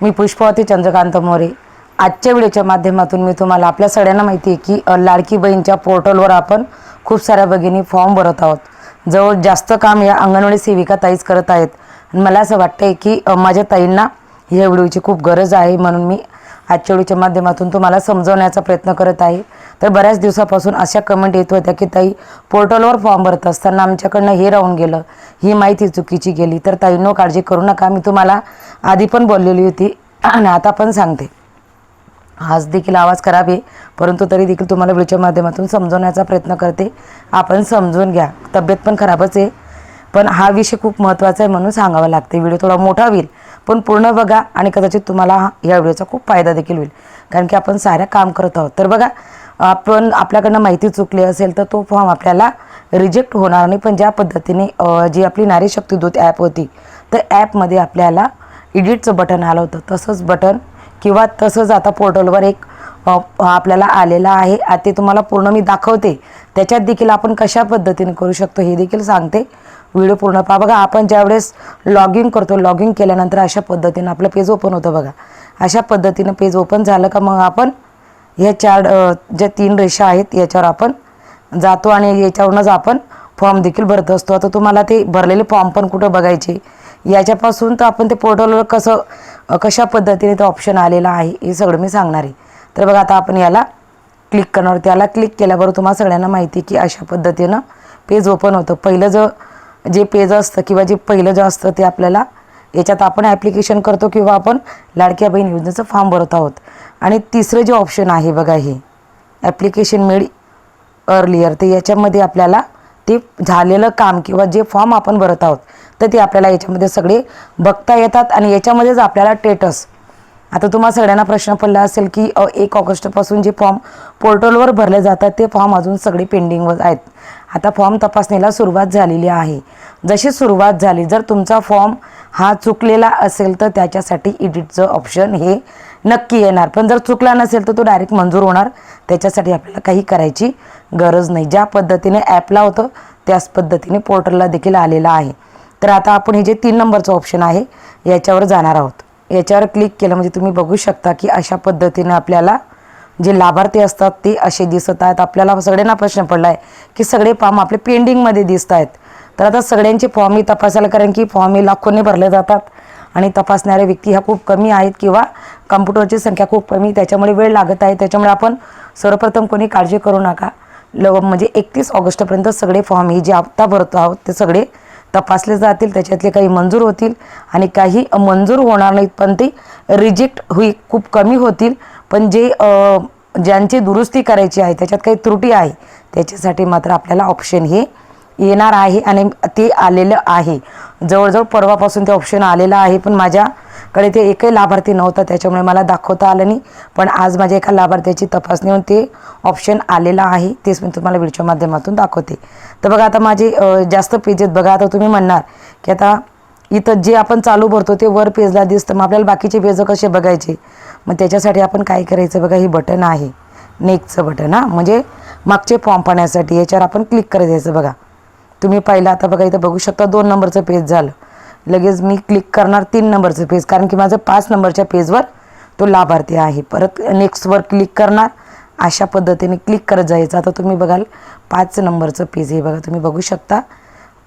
मी पुष्पावती चंद्रकांत मोरे. आजच्या व्हिडिओच्या माध्यमातून मी तुम्हाला आपल्या सगळ्यांना माहिती आहे की लाडकी बहीणच्या पोर्टलवर आपण खूप साऱ्या भगिनी फॉर्म भरत आहोत. जवळ जास्त काम या अंगणवाडी सेविका ताईच करत आहेत. आणि मला असं वाटतं आहे की माझ्या ताईंना ह्या व्हिडिओची खूप गरज आहे म्हणून मी आजच्या व्हिडिओच्या माध्यमातून तुम्हाला समजवण्याचा प्रयत्न करत आहे. तर बऱ्याच दिवसापासून अशा कमेंट येत होत्या की ताई पोर्टलवर फॉर्म भरत असताना आमच्याकडनं हे राहून गेलं. ही माहिती चुकीची गेली. तर ताईंनो काळजी करू नका. मी तुम्हाला आधी पण बोललेली होती आणि आता पण सांगते. आज देखील आवाज खराब आहे परंतु तरी देखील तुम्हाला व्हिडिओच्या माध्यमातून समजवण्याचा प्रयत्न करते. आपण समजून घ्या. तब्येत पण खराबच आहे. पण हा विषय खूप महत्त्वाचा आहे म्हणून सांगावा लागते. व्हिडिओ थोडा मोठा होईल पण पूर्ण बघा आणि कदाचित तुम्हाला हा- या व्हिडिओचा खूप फायदा देखील होईल. कारण की आपण साऱ्या काम करत आहोत. तर बघा आपण आपल्याकडनं माहिती चुकली असेल तर तो फॉर्म आपल्याला रिजेक्ट होणार नाही. पण ज्या पद्धतीने जी आपली नारी शक्ती दूत ॲप होती तर ॲपमध्ये आपल्याला एडिटचं बटन आलं होतं. तसंच बटन किंवा तसंच आता पोर्टलवर एक आपल्याला आलेलं आहे. ते तुम्हाला पूर्ण मी दाखवते. त्याच्यात देखील आपण कशा पद्धतीने करू शकतो हे देखील सांगते. व्हिडिओ पूर्ण पहा. बघा आपण ज्यावेळेस लॉग इन करतो लॉग इन केल्यानंतर अशा पद्धतीनं आपलं पेज ओपन होतं बघा. अशा पद्धतीनं पेज ओपन झालं का मग आपण ह्या चार ज्या तीन रेषा आहेत याच्यावर आपण जातो आणि याच्यावरूनच आपण फॉर्म देखील भरत असतो. आता तुम्हाला ते भरलेले फॉर्म पण कुठं बघायचे? याच्यापासून तर आपण ते पोर्टलवर कसं कशा पद्धतीने ते ऑप्शन आलेलं आहे हे सगळं मी सांगणार आहे. तर बघा आता आपण याला क्लिक करणार. त्याला क्लिक केल्याबरोबर तुम्हाला सगळ्यांना माहिती की अशा पद्धतीनं पेज ओपन होतं. पहिलं जो जे पेज असतं किंवा जे पहिलं जे असतं ते आपल्याला याच्यात आपण ॲप्लिकेशन करतो किंवा आपण लाडक्या बहीण योजनेचं फॉर्म भरत आहोत. आणि तिसरं जे ऑप्शन आहे बघा हे. ॲप्लिकेशन मेड अर्लियर तर याच्यामध्ये आपल्याला ते झालेलं काम किंवा जे फॉर्म आपण भरत आहोत तर ते आपल्याला याच्यामध्ये सगळे बघता येतात आणि याच्यामध्येच आपल्याला टेटस आता तुम्हाला सगळ्यांना प्रश्न पडला असेल की एक ऑगस्टपासून जे फॉर्म पोर्टलवर भरले जातात ते फॉर्म अजून सगळे पेंडिंगवर आहेत. आता फॉर्म तपासणीला सुरुवात झालेली आहे. जशी सुरुवात झाली जर तुमचा फॉर्म हा चुकलेला असेल तर त्याच्यासाठी इडिटचं ऑप्शन हे नक्की येणार. पण जर चुकला नसेल तर तो डायरेक्ट मंजूर होणार. त्याच्यासाठी आपल्याला काही करायची गरज नाही. ज्या पद्धतीने ॲपला होतं त्याच पद्धतीने पोर्टलला देखील आलेलं आहे. तर आता आपण हे जे तीन नंबरचं ऑप्शन आहे याच्यावर जाणार आहोत. याच्यावर क्लिक केलं म्हणजे तुम्ही बघू शकता की अशा पद्धतीने आपल्याला जे लाभार्थी असतात ते असे दिसत आहेत. आपल्याला सगळ्यांना प्रश्न पडला आहे की सगळे फॉर्म आपले पेंडिंगमध्ये दिसत आहेत. तर आता सगळ्यांचे फॉर्म ही तपासायला कारण की फॉर्म हे लाखोने भरले जातात. आणि तपासणारे व्यक्ती ह्या खूप कमी आहेत किंवा कम्प्युटरची संख्या खूप कमी त्याच्यामुळे वेळ लागत आहे. त्याच्यामुळे आपण सर्वप्रथम कोणी काळजी करू नका. ल म्हणजे एकतीस ऑगस्टपर्यंत सगळे फॉर्म हे जे आत्ता भरतो आहोत ते सगळे तपासले जातील त्याच्यातले काही मंजूर होतील आणि काही मंजूर होणार नाहीत पण ते रिजेक्ट होई खूप कमी होतील. पण जे ज्यांची दुरुस्ती करायची आहे त्याच्यात काही त्रुटी आहे त्याच्यासाठी मात्र आपल्याला ऑप्शन हे येणार आहे आणि ते आलेलं आहे. जवळजवळ परवापासून ते ऑप्शन आलेलं आहे पण माझ्याकडे ते एकही लाभार्थी नव्हता त्याच्यामुळे मला दाखवता आलं नाही. पण आज माझ्या एका लाभार्थ्याची तपासणी होऊन ते ऑप्शन आलेलं आहे तेच मी तुम्हाला व्हिडिओच्या माध्यमातून दाखवते. तर बघा आता माझे जास्त पेजेस बघा आता तुम्ही म्हणणार की आता इथं जे आपण चालू भरतो ते वर पेजला दिसतं मग आपल्याला बाकीचे पेज कसे बघायचे? मग त्याच्यासाठी आपण काय करायचं? बघा हे बटन आहे. नेकचं बटन हां. म्हणजे मागचे फॉर्म पाहण्यासाठी याच्यावर आपण क्लिक करायचं बघा. तुम्ही पाहिलं आता बघा इथं बघू शकता दोन नंबरचं पेज झालं. लगेच मी क्लिक करणार तीन नंबरचं पेज कारण की माझं पाच नंबरच्या पेजवर तो लाभार्थी आहे. परत नेक्स्टवर क्लिक करणार अशा पद्धतीने क्लिक करत जायचं. आता तुम्ही बघाल पाच नंबरचं पेज हे बघा तुम्ही बघू शकता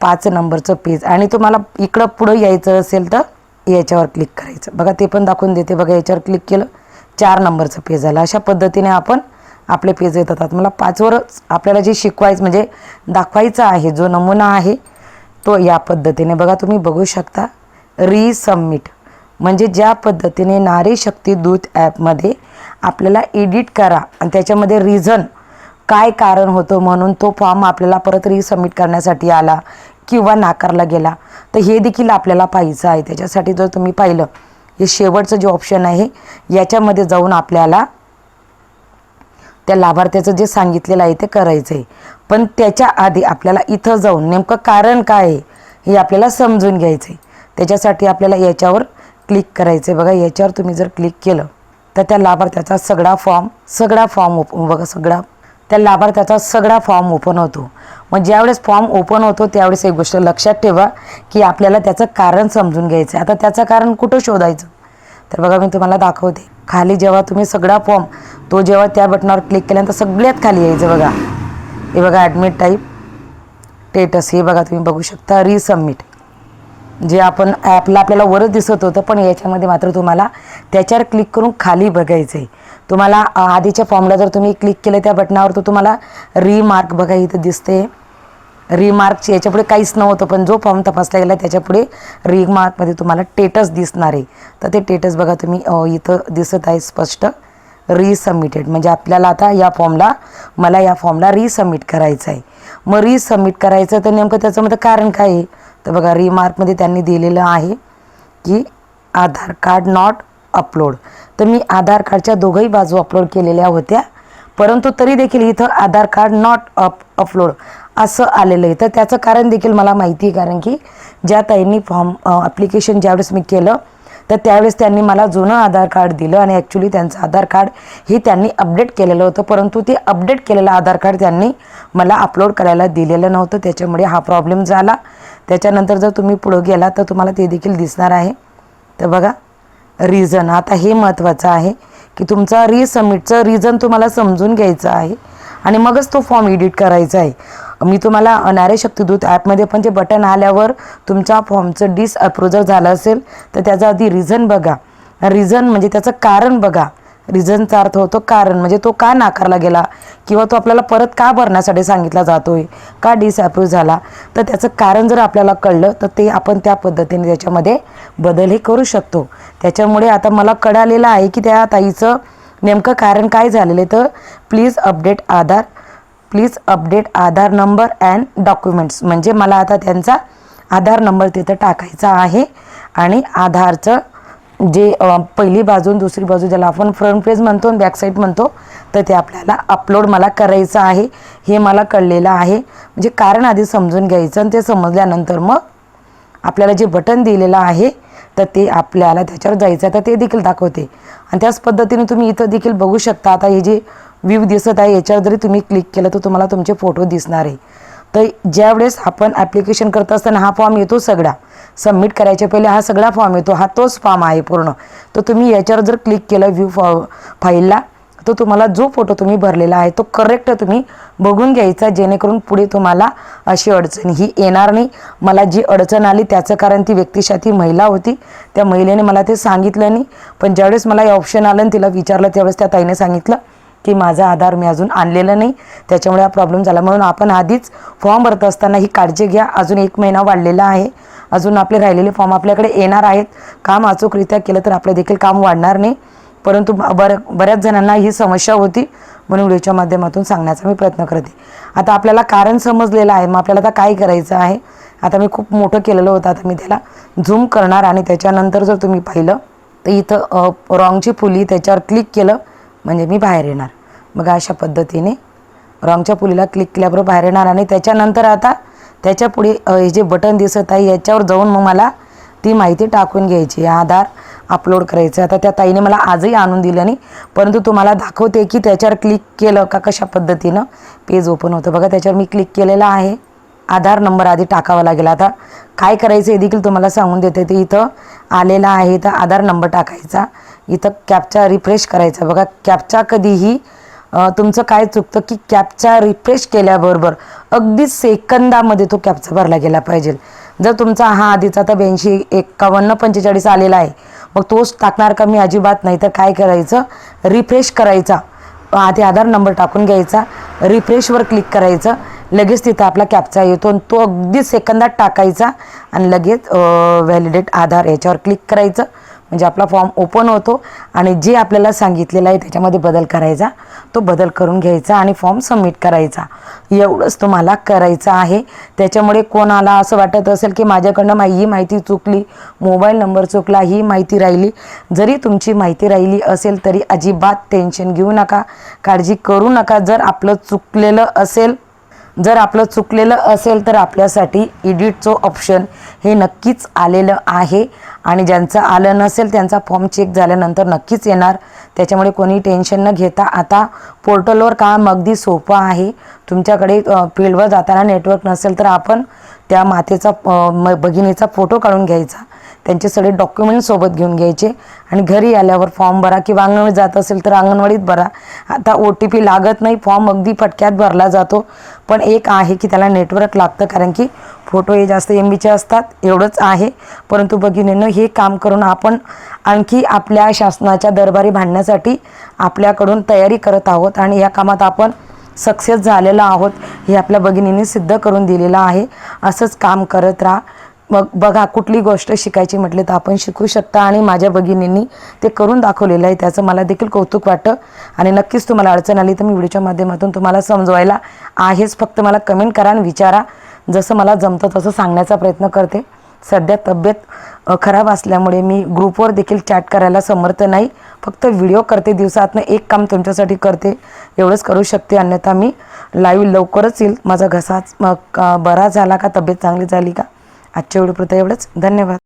पाच नंबरचं पेज आणि तुम्हाला इकडं पुढं यायचं असेल तर याच्यावर क्लिक करायचं. बघा ते पण दाखवून देते. बघा याच्यावर क्लिक केलं चार नंबरचं पेज झालं. अशा पद्धतीने आपण आपले पेज येतात मला पाचवरच आपल्याला जे शिकवायचं म्हणजे दाखवायचं आहे जो नमुना आहे तो या पद्धतीने बघा तुम्ही बघू शकता. रिसबमिट म्हणजे ज्या पद्धतीने नारी शक्ती दूत ॲपमध्ये आपल्याला एडिट करा आणि त्याच्यामध्ये रिझन काय कारण होतं म्हणून तो फॉर्म आपल्याला परत रिसबमिट करण्यासाठी आला किंवा नाकारला गेला तर हे देखील आपल्याला पाहायचं आहे. त्याच्यासाठी जर तुम्ही पाहिलं हे शेवटचं जे ऑप्शन आहे याच्यामध्ये जाऊन आपल्याला त्या लाभार्थ्याचं जे सांगितलेलं आहे ते करायचं आहे पण त्याच्या आधी आपल्याला इथं जाऊन नेमकं कारण काय आहे हे आपल्याला समजून घ्यायचं आहे त्याच्यासाठी आपल्याला याच्यावर क्लिक करायचं आहे बघा याच्यावर तुम्ही जर क्लिक केलं तर त्या लाभार्थ्याचा सगळा फॉर्म सगळा फॉर्म ओपन बघा सगळा त्या लाभार्थ्याचा सगळा फॉर्म ओपन होतो. मग ज्यावेळेस फॉर्म ओपन होतो त्यावेळेस एक गोष्ट लक्षात ठेवा की आपल्याला त्याचं कारण समजून घ्यायचं आहे आता त्याचं कारण कुठं शोधायचं? तर बघा मी तुम्हाला दाखवते. खाली जेव्हा तुम्ही सगळा फॉर्म तो जेव्हा त्या बटनावर क्लिक केल्यानंतर सगळ्यात खाली यायचं बघा. हे बघा ॲडमिट टाईप टेटस हे बघा तुम्ही बघू शकता. रिसबमिट जे आपण ॲपला आपल्याला वरच दिसत होतं पण याच्यामध्ये मात्र तुम्हाला त्याच्यावर क्लिक करून खाली बघायचं आहे तुम्हाला आधीच्या फॉर्मला जर तुम्ही क्लिक केलं त्या बटनावर तर तुम्हाला रिमार्क बघा इथं दिसते रिमार्कची याच्यापुढे काहीच नव्हतं पण जो फॉर्म तपासला गेला त्याच्यापुढे रिमार्कमध्ये तुम्हाला टेटस दिसणार आहे. तर ते टेटस बघा तुम्ही इथं दिसत आहे स्पष्ट. रिसबमिटेड म्हणजे आपल्याला आता या फॉर्मला मला या फॉर्मला रिसबमिट करायचं आहे. मग रिसबमिट करायचं तर नेमकं त्याच्यामध्ये कारण काय आहे? तर बघा रिमार्कमध्ये त्यांनी दिलेलं आहे की आधार कार्ड नॉट अपलोड तर मी आधार कार्डच्या दोघंही बाजू अपलोड केलेल्या होत्या परंतु तरी देखील इथं Aadhaar card not up upload असं आलेलं आहे. तर त्याचं कारण देखील मला माहिती आहे कारण की ज्या ताईंनी फॉर्म ॲप्लिकेशन ज्यावेळेस मी केलं तर त्यावेळेस त्यांनी मला जुनं आधार कार्ड दिलं आणि ॲक्च्युली त्यांचं आधार कार्ड हे त्यांनी अपडेट केलेलं होतं. परंतु ते अपडेट केलेलं आधार कार्ड त्यांनी मला अपलोड करायला दिलेलं नव्हतं. त्याच्यामुळे हा प्रॉब्लेम झाला. त्याच्यानंतर जर तुम्ही पुढं गेला तर तुम्हाला ते देखील दिसणार आहे. तर बघा रिझन आता हे महत्त्वाचं आहे की तुमचा रिसबमिटचं रिझन तुम्हाला समजून घ्यायचं आहे. आणि मगच तो फॉर्म एडिट करायचा आहे. मी तुम्हाला अनारे शक्तिदूत ॲपमध्ये पण जे बटन आल्यावर तुमच्या फॉर्मचं डिस जर झालं असेल तर त्याचा आधी रिझन बघा. रिझन म्हणजे त्याचं कारण बघा. रिझनचा अर्थ होतो कारण. म्हणजे तो का नाकारला गेला? किंवा तो आपल्याला परत का भरण्यासाठी सांगितला जातो आहे का डिसअप्रूव्ह झाला? तर त्याचं कारण जर आपल्याला कळलं तर ते आपण त्या पद्धतीने त्याच्यामध्ये बदल हे करू शकतो. त्याच्यामुळे आता मला कळालेलं आहे की त्या ताईचं नेमकं कारण काय झालेलं आहे तर please update Aadhaar please update Aadhaar number and documents म्हणजे मला आता त्यांचा आधार नंबर तिथं टाकायचा आहे. आणि आधारचं जे पहिली बाजू दुसरी बाजू ज्याला आपण फ्रंट पेज म्हणतो आणि बॅक साईड म्हणतो तर ते आपल्याला अपलोड मला करायचं आहे. हे मला कळलेलं आहे. म्हणजे कारण आधी समजून घ्यायचं आणि ते समजल्यानंतर मग आपल्याला जे बटन दिलेलं आहे तर ते आपल्याला त्याच्यावर जायचं आहे तर ते देखील दाखवते. आणि त्याच पद्धतीने तुम्ही इथं देखील बघू शकता आता हे जे व्ह्यू दिसत आहे याच्यावर जरी तुम्ही क्लिक केलं तर तुम्हाला तुमचे फोटो दिसणार आहे. तर ज्यावेळेस आपण ॲप्लिकेशन करत असताना हा फॉर्म येतो सगळा. सबमिट करायच्या पहिले हा सगळा फॉर्म येतो. हा तोच फॉर्म आहे पूर्ण. तर तुम्ही याच्यावर जर क्लिक केलं व्ह्यू फॉ फाईलला तो तुम्हाला जो फोटो तुम्ही भरलेला आहे तो करेक्ट तुम्ही बघून घ्यायचा जेणेकरून पुढे तुम्हाला अशी अडचण ही येणार नाही. मला जी अडचण आली त्याचं कारण ती व्यक्तिशा ती महिला होती. त्या महिलेने मला ते सांगितलं नाही. पण ज्यावेळेस मला हे ऑप्शन आलं आणि तिला विचारलं त्यावेळेस त्या ताईने सांगितलं की माझा आधार मी अजून आणलेलं नाही. त्याच्यामुळे हा प्रॉब्लेम झाला. म्हणून आपण आधीच फॉर्म भरत असताना ही काळजी घ्या. अजून एक महिना वाढलेला आहे. अजून आपले राहिलेले फॉर्म आपल्याकडे येणार आहेत. काम अचूकरित्या केलं तर आपलं देखील काम वाढणार नाही. परंतु ब- बर बऱ्याच जणांना ही समस्या होती म्हणून व्हिडिओच्या माध्यमातून सांगण्याचा मी प्रयत्न करते. आता आपल्याला कारण समजलेलं आहे मग आपल्याला आता काय करायचं आहे? आता मी खूप मोठं केलेलं होतं आता मी त्याला झूम करणार आणि त्याच्यानंतर जर तुम्ही पाहिलं तर इथं रॉंगची फुली त्याच्यावर क्लिक केलं म्हणजे मी बाहेर येणार. मग अशा पद्धतीने रॉंगच्या पुलीला क्लिक केल्याबरोबर बाहेर येणार आणि त्याच्यानंतर आता त्याच्या पुढे हे जे बटन दिसत आहे याच्यावर जाऊन मग मला ती माहिती टाकून घ्यायची. आधार अपलोड करायचं. आता त्या ताईने मला आजही आणून दिलं नाही. परंतु तुम्हाला दाखवते की त्याच्यावर क्लिक केलं का कशा पद्धतीनं? पेज ओपन होतं. बघा त्याच्यावर मी क्लिक केलेलं आहे. आधार नंबर आधी टाकावा लागेल. आता काय करायचं हे देखील तुम्हाला सांगून देते. ते इथं आलेलं आहे. तर आधार नंबर टाकायचा. इथं कॅपचा रिफ्रेश करायचा. बघा कॅपचा कधीही तुमचं काय चुकतं की कॅपचा रिफ्रेश केल्याबरोबर अगदी सेकंदामध्ये तो कॅपचा भरला गेला पाहिजे. जर तुमचा हा आधीचा तर ब्याऐंशी एकावन्न पंचेचाळीस आलेला आहे मग तोच टाकणार का मी अजिबात? नाही तर काय करायचं? रिफ्रेश करायचा. आधी आधार नंबर टाकून घ्यायचा. रिफ्रेशवर क्लिक करायचं. लगेच तिथं आपला कॅपचा येतो आणि तो अगदी सेकंदात टाकायचा आणि लगेच व्हॅलिडेट आधार याच्यावर क्लिक करायचं. म्हणजे आपला फॉर्म ओपन होतो आणि जे आपल्याला सांगितलेलं आहे त्याच्यामध्ये बदल करायचा तो बदल करून घ्यायचा आणि फॉर्म सबमिट करायचा. एवढंच तुम्हाला करायचं आहे. त्याच्यामुळे कोणाला असं वाटत असेल की माझ्याकडनं मा ही माहिती चुकली मोबाईल नंबर चुकला ही माहिती राहिली जरी तुमची माहिती राहिली असेल तरी अजिबात टेन्शन घेऊ नका. काळजी करू नका. जर आपलं चुकलेलं असेल जर आपलं चुकलेलं असेल तर आपल्यासाठी इडिटचं ऑप्शन हे नक्कीच आलेलं आहे. आणि ज्यांचं आलं नसेल त्यांचा फॉर्म चेक झाल्यानंतर नक्कीच येणार. त्याच्यामुळे कोणी टेन्शन न घेता आता पोर्टलवर काम अगदी सोपं आहे. तुमच्याकडे फील्डवर जाताना नेटवर्क नसेल तर आपण त्या मातेचा म- भगिनीचा फोटो काढून घ्यायचा. त्यांचे सगळे डॉक्युमेंट सोबत घेऊन घ्यायचे. आणि घरी आल्यावर फॉर्म भरा किंवा अंगणवाडीत जात असेल तर अंगणवाडीत भरा. आता ओ टी पी लागत नाही फॉर्म अगदी फटक्यात भरला जातो. पण एक आहे की त्याला नेटवर्क लागतं कारण की फोटो हे जास्त एम बीचे असतात एवढंच आहे. परंतु भगिनीनं हे काम करून आपण आणखी आपल्या शासनाच्या दरबारी भांडण्यासाठी आपल्याकडून तयारी करत आहोत आणि या कामात आपण सक्सेस झालेलं आहोत हे आपल्या भगिनींनी सिद्ध करून दिलेलं आहे. असंच काम करत राहा. मग बघा कुठली गोष्ट शिकायची म्हटली तर आपण शिकू शकता आणि माझ्या भगिनींनी ते करून दाखवलेलं आहे. त्याचं मला देखील कौतुक वाटतं आणि नक्कीच तुम्हाला अडचण आली तर मी व्हिडिओच्या माध्यमातून तुम्हाला समजवायला आहेच. फक्त मला कमेंट करा आणि विचारा. जसं मला जमतं तसं सांगण्याचा प्रयत्न करते. सध्या तब्येत खराब असल्यामुळे मी ग्रुपवर देखील चॅट करायला समर्थ नाही. फक्त व्हिडिओ करते दिवसातनं एक काम तुमच्यासाठी करते. एवढंच करू शकते अन्यथा मी लाईव्ह लवकरच येईल. माझा घसाच मग बरा झाला का? तब्येत चांगली झाली का? आजच्या व्हिडिओपुरतं एवढंच. धन्यवाद.